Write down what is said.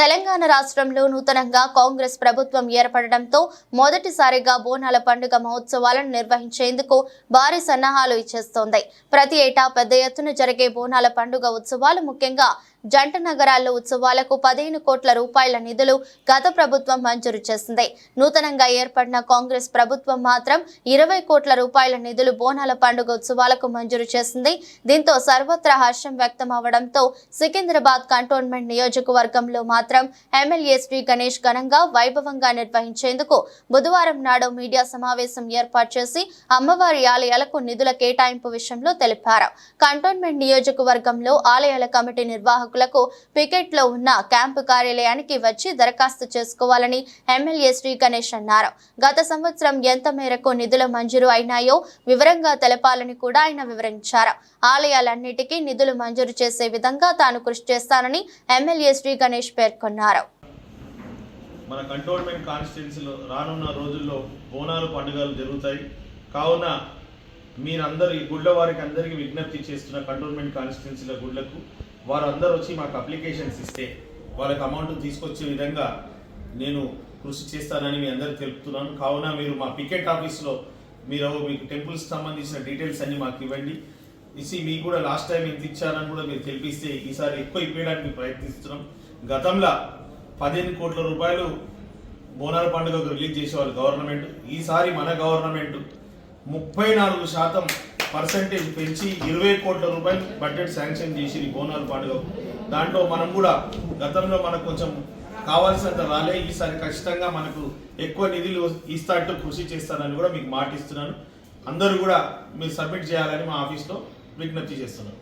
తెలంగాణ రాష్ట్రంలో నూతనంగా కాంగ్రెస్ ప్రభుత్వం ఏర్పడడంతో మొదటిసారిగా బోనాల పండుగ మహోత్సవాలను నిర్వహించేందుకు భారీ సన్నాహాలు ఇచ్చేస్తోంది. ప్రతి ఏటా పెద్ద ఎత్తున జరిగే బోనాల పండుగ ఉత్సవాలు ముఖ్యంగా జంట నగరాల్లో ఉత్సవాలకు పదిహేను కోట్ల రూపాయల నిధులు గత ప్రభుత్వం మంజూరు చేసింది. నూతనంగా ఏర్పడిన కాంగ్రెస్ ప్రభుత్వం మాత్రం ఇరవై కోట్ల రూపాయల నిధులు బోనాల పండుగ ఉత్సవాలకు మంజూరు చేసింది. దీంతో సర్వత్రా హర్షం వ్యక్తం అవడంతో సికింద్రాబాద్ కంటోన్మెంట్ నియోజకవర్గంలో మాత్రం ఎమ్మెల్యే శ్రీ గణేష్ ఘనంగా వైభవంగా నిర్వహించేందుకు బుధవారం నాడు మీడియా సమావేశం ఏర్పాటు చేసి అమ్మవారి ఆలయాలకు నిధుల కేటాయింపు విషయంలో తెలిపారు. కంటోన్మెంట్ నియోజకవర్గంలో ఆలయాల కమిటీ నిర్వాహక పికెట్లో ఉన్న క్యాంపు కార్యాలయానికి వచ్చి దరఖాస్తు చేసుకోవాలని ఎమ్మెల్యే శ్రీ గణేష్ అన్నారు. గత సంవత్సరం ఎంత మేరకు నిధులు మంజూరు అయినాయో వివరంగా తెలపాలని కూడా ఆయన వివరించారు. ఆలయాలన్నిటికీ నిధులు మంజూరు చేసే విధంగా తాను కృషి చేస్తానని ఎమ్మెల్యే శ్రీ గణేష్ పేర్కొన్నారు. మన కంటోన్మెంట్ కాన్స్టిట్యున్సీలో రానున్న రోజుల్లో బోనాలు పండుగలు జరుగుతాయి. కావున మీరందరి గుళ్ళ వారికి అందరికీ విజ్ఞప్తి చేస్తున్న కంటోన్మెంట్ కాన్స్టిట్యున్సీల గుళ్ళకు వారందరూ వచ్చి మాకు అప్లికేషన్స్ ఇస్తే వాళ్ళకి అమౌంట్ తీసుకొచ్చే విధంగా నేను కృషి చేస్తానని మీ అందరికి తెలుపుతున్నాను. కావున మీరు మా పికెట్ ఆఫీస్లో మీరు మీకు టెంపుల్స్ సంబంధించిన డీటెయిల్స్ అన్ని మాకు ఇవ్వండి. ఇసి మీకు కూడా లాస్ట్ టైం ఎంత ఇచ్చారని కూడా మీరు తెలిపిస్తే ఈసారి ఎక్కువ ఇప్పించడానికి ప్రయత్నిస్తున్నాం. గతంలో పదిహేను కోట్ల రూపాయలు బోనాల పండుగకు రిలీజ్ చేసేవాళ్ళు గవర్నమెంట్. ఈసారి మన గవర్నమెంట్ ముప్పై నాలుగు శాతం పర్సెంటేజ్ పెంచి ఇరవై కోట్ల రూపాయలు బడ్జెట్ శాంక్షన్ చేసి బోనాలు బోనాల దాంట్లో మనం కూడా గతంలో మనకు కొంచెం కావాల్సినంత రాలే. ఈసారి ఖచ్చితంగా మనకు ఎక్కువ నిధులు ఇస్తాట్టు కృషి చేస్తానని కూడా మీకు మాటిస్తున్నాను. అందరూ కూడా మీరు సబ్మిట్ చేయాలని మా ఆఫీస్లో విజ్ఞప్తి చేస్తున్నాను.